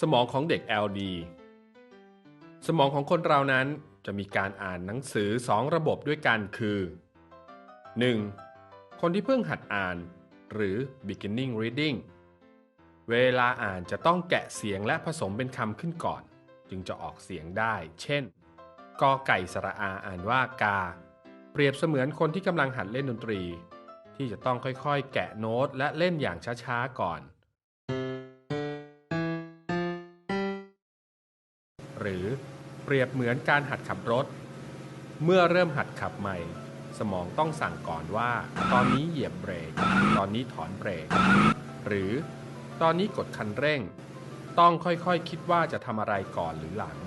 สมองของเด็ก LD สมองของคนเรานั้นจะมีการอ่านหนังสือสองระบบด้วยกันคือ 1. คนที่เพิ่งหัดอ่าน หรือ beginning reading เวลาอ่านจะต้องแกะเสียงและผสมเป็นคำขึ้นก่อน จึงจะออกเสียงได้ เช่น กอไก่สระอาอ่านว่ากา เปรียบเสมือนคนที่กำลังหัดเล่นดนตรี ที่จะต้องค่อยๆ แกะโน้ตและเล่นอย่างช้าๆก่อน หรือเปรียบเหมือนการหัดขับรถ เมื่อเริ่มหัดขับใหม่ สมองต้องสั่งก่อนว่า ตอนนี้เหยียบเบรก ตอนนี้ถอนเบรก หรือตอนนี้กดคันเร่ง ต้องค่อยๆคคิดว่าจะทำอะไรก่อนหรือหลัง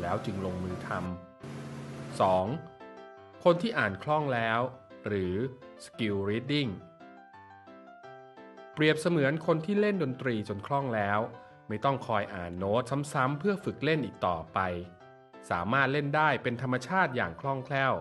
แล้วจึงลงมือทำ 2. คนที่อ่านคล่องแล้ว หรือ skill reading เปรียบเสมือนคนที่เล่นดนตรีจนคล่องแล้ว ไม่ต้องคอยอ่านโน้ตซ้ำๆเพื่อฝึกเล่นอีกต่อไป สามารถเล่นได้เป็นธรรมชาติอย่างคล่องแคล่ว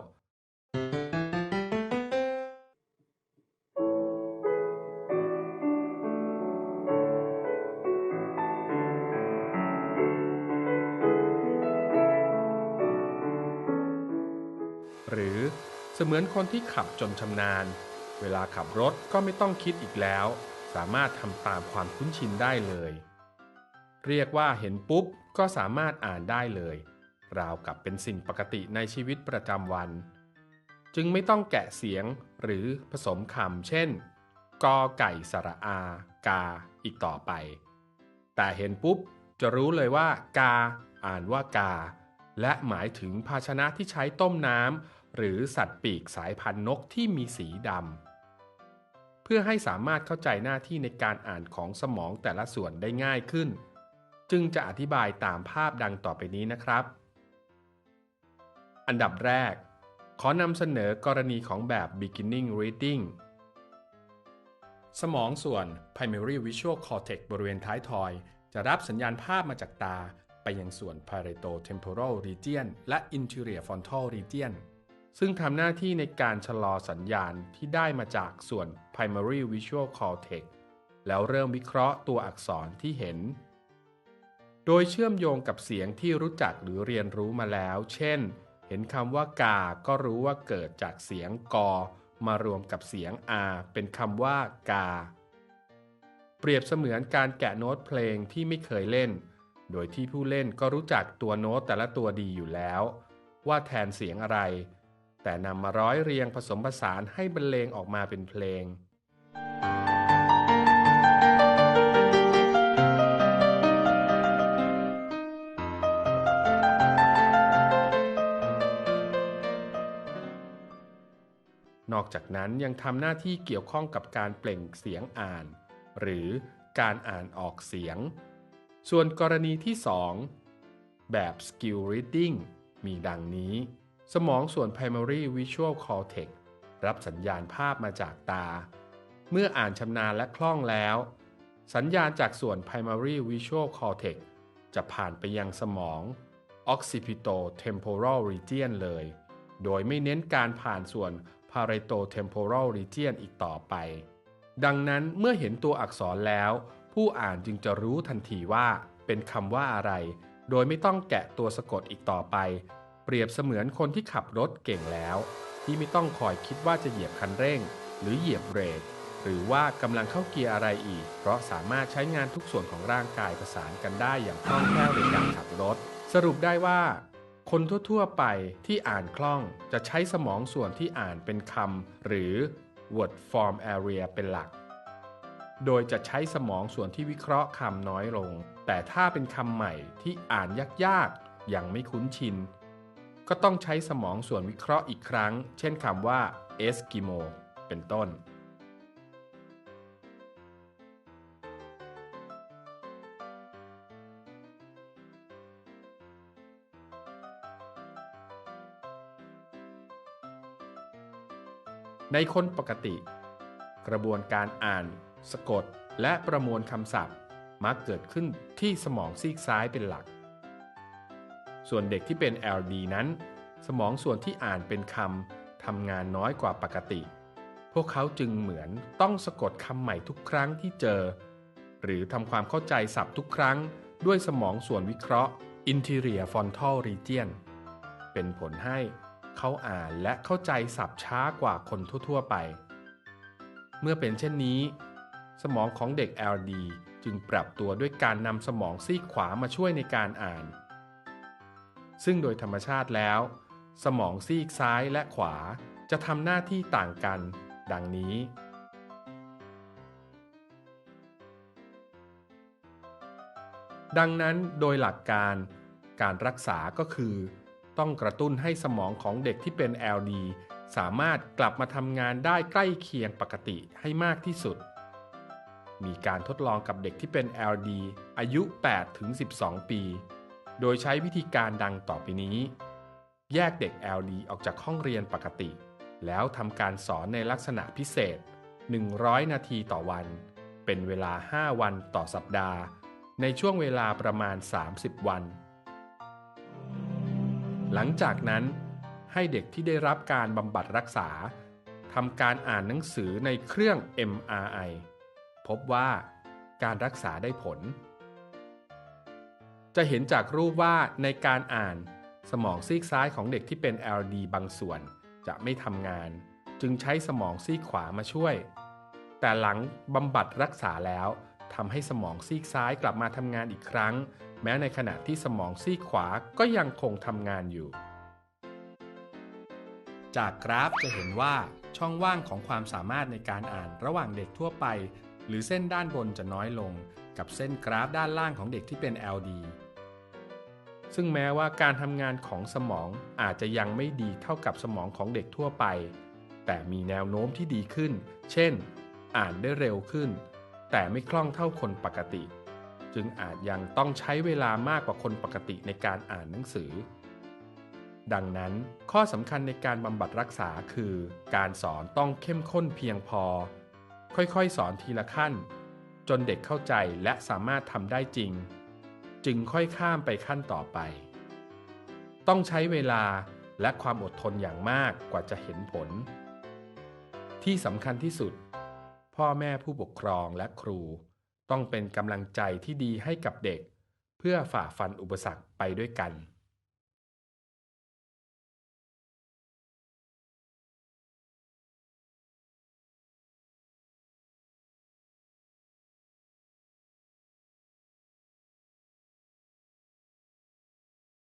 หรือเสมือนคนที่ขับจนชำนาญ เวลาขับรถก็ไม่ต้องคิดอีกแล้ว สามารถทำตามความคุ้นชินได้เลย เรียกว่าเห็นปุ๊บก็สามารถอ่านได้เลย ราวกับเป็นสิ่งปกติในชีวิตประจำวัน จึงไม่ต้องแกะเสียงหรือผสมคำเช่นกอไก่สระอา กา อีกต่อไป แต่เห็นปุ๊บจะรู้เลยว่า กา อ่านว่ากา และหมายถึงภาชนะที่ใช้ต้มน้ำหรือสัตว์ปีกสายพันธุ์นกที่มีสีดำเพื่อให้สามารถเข้าใจหน้าที่ในการอ่านของสมองแต่ละส่วนได้ง่ายขึ้น จึงจะอธิบายตามภาพดังต่อไปนี้นะครับ อันดับแรก ขอนำเสนอกรณีของแบบ beginning reading สมองส่วน primary visual cortex บริเวณท้ายทอย จะรับสัญญาณภาพมาจากตา ไปยังส่วน parieto-temporal region และ interior frontal region ซึ่งทำหน้าที่ในการชะลอสัญญาณที่ได้มาจากส่วน primary visual cortex แล้วเริ่มวิเคราะห์ตัวอักษรที่เห็น โดยเชื่อมโยงกับเสียงที่รู้จักหรือเรียนรู้มาแล้ว เช่น เห็นคำว่ากา ก็รู้ว่าเกิดจากเสียงกอ มารวมกับเสียงอาเป็นคำว่ากา เปรียบเสมือนการแกะโน้ตเพลงที่ไม่เคยเล่น โดยที่ผู้เล่นก็รู้จักตัวโน้ตแต่ละตัวดีอยู่แล้ว ว่าแทนเสียงอะไร แต่นำมาร้อยเรียงผสมผสานให้บรรเลงออกมาเป็นเพลง นอกจากนั้นยังทำหน้าที่เกี่ยวข้องกับการเปล่งเสียงอ่าน หรือการอ่านออกเสียง ส่วนกรณีที่ 2 แบบ skill reading มีดังนี้ สมองส่วน primary visual cortex รับสัญญาณภาพมาจากตา เมื่ออ่านชำนาญและคล่องแล้ว สัญญาณจากส่วน primary visual cortex จะผ่านไปยังสมอง occipito-temporal region เลย โดยไม่เน้นการผ่านส่วน parieto-temporal region อีกต่อไป ดังนั้นเมื่อเห็นตัวอักษรแล้ว ผู้อ่านจึงจะรู้ทันทีว่าเป็นคำว่าอะไร โดยไม่ต้องแกะตัวสะกดอีกต่อไป เปรียบเสมือนคนที่ขับรถเก่งแล้ว ที่ไม่ต้องคอยคิดว่าจะเหยียบคันเร่ง หรือเหยียบเบรกหรือว่ากำลังเข้าเกียร์อะไรอีก เพราะสามารถใช้งานทุกส่วนของร่างกายประสานกันได้อย่างคล่องแคล่วในการขับรถ สรุปได้ว่า คนทั่วๆไปที่อ่านคล่องจะใช้สมองส่วนที่อ่านเป็นคำหรือ word form area เป็นหลัก โดยจะใช้สมองส่วนที่วิเคราะห์คำน้อยลง แต่ถ้าเป็นคำใหม่ที่อ่านยากๆย่างไม่คุ้นชิน ก็ต้องใช้สมองส่วนวิเคราะห์อีกครั้ง เช่นคำว่าเอสกิโมเป็นต้น ในคนปกติ กระบวนการอ่าน สะกด และประมวลคำศัพท์ มักเกิดขึ้นที่สมองซีกซ้ายเป็นหลัก ส่วนเด็กที่เป็น LD นั้น สมองส่วนที่อ่านเป็นคำทำงานน้อยกว่าปกติ พวกเขาจึงเหมือนต้องสะกดคำใหม่ทุกครั้งที่เจอ หรือทำความเข้าใจศัพท์ทุกครั้ง ด้วยสมองส่วนวิเคราะห์ Interior Frontal Region เป็นผลให้ เขาอ่านและเข้าใจศัพท์ช้ากว่าคนทั่วๆไป เมื่อเป็นเช่นนี้ สมองของเด็ก LD จึงปรับตัวด้วยการนำสมองซีกขวามาช่วยในการอ่าน ซึ่งโดยธรรมชาติแล้ว สมองซีกซ้ายและขวาจะทำหน้าที่ต่างกัน ดังนี้ ดังนั้นโดยหลักการการรักษาก็คือ ต้องกระตุ้นให้สมองของเด็กที่เป็น LD สามารถกลับมาทำงานได้ใกล้เคียงปกติให้มากที่สุด มีการทดลองกับเด็กที่เป็น LD อายุ 8 ถึง 12 ปี โดยใช้วิธีการดังต่อไปนี้ แยกเด็ก LD ออกจากห้องเรียนปกติ แล้วทำการสอนในลักษณะพิเศษ 100 นาทีต่อวัน เป็นเวลา 5 วันต่อสัปดาห์ ในช่วงเวลาประมาณ 30 วัน หลังจากนั้นให้เด็กที่ได้รับการบำบัดรักษาทำการอ่านหนังสือในเครื่อง MRI พบว่าการรักษาได้ผล จะเห็นจากรูปว่าในการอ่านสมองซีกซ้ายของเด็กที่เป็น LD บางส่วนจะไม่ทำงาน จึงใช้สมองซีกขวามาช่วย แต่หลังบำบัดรักษาแล้วทำให้สมองซีกซ้ายกลับมาทำงานอีกครั้ง แม้ในขณะที่สมองซีกขวาก็ยังคงทำงานอยู่ จากกราฟจะเห็นว่าช่องว่างของความสามารถในการอ่านระหว่างเด็กทั่วไป หรือเส้นด้านบนจะน้อยลง กับเส้นกราฟด้านล่างของเด็กที่เป็น LD ซึ่งแม้ว่าการทำงานของสมองอาจจะยังไม่ดีเท่ากับสมองของเด็กทั่วไป แต่มีแนวโน้มที่ดีขึ้น เช่น อ่านได้เร็วขึ้น แต่ไม่คล่องเท่าคนปกติ จึงอาจยังต้องใช้เวลามากกว่าคนปกติในการอ่านหนังสือ ดังนั้นข้อสำคัญในการบำบัดรักษาคือ การสอนต้องเข้มข้นเพียงพอ ค่อยๆ สอนทีละขั้น จนเด็กเข้าใจและสามารถทำได้จริง จึงค่อยข้ามไปขั้นต่อไป ต้องใช้เวลาและความอดทนอย่างมากกว่าจะเห็นผล ที่สำคัญที่สุด พ่อแม่ผู้ปกครองและครู ต้องเป็นกำลังใจที่ดีให้กับเด็ก เพื่อฝ่าฟันอุปสรรคไปด้วยกัน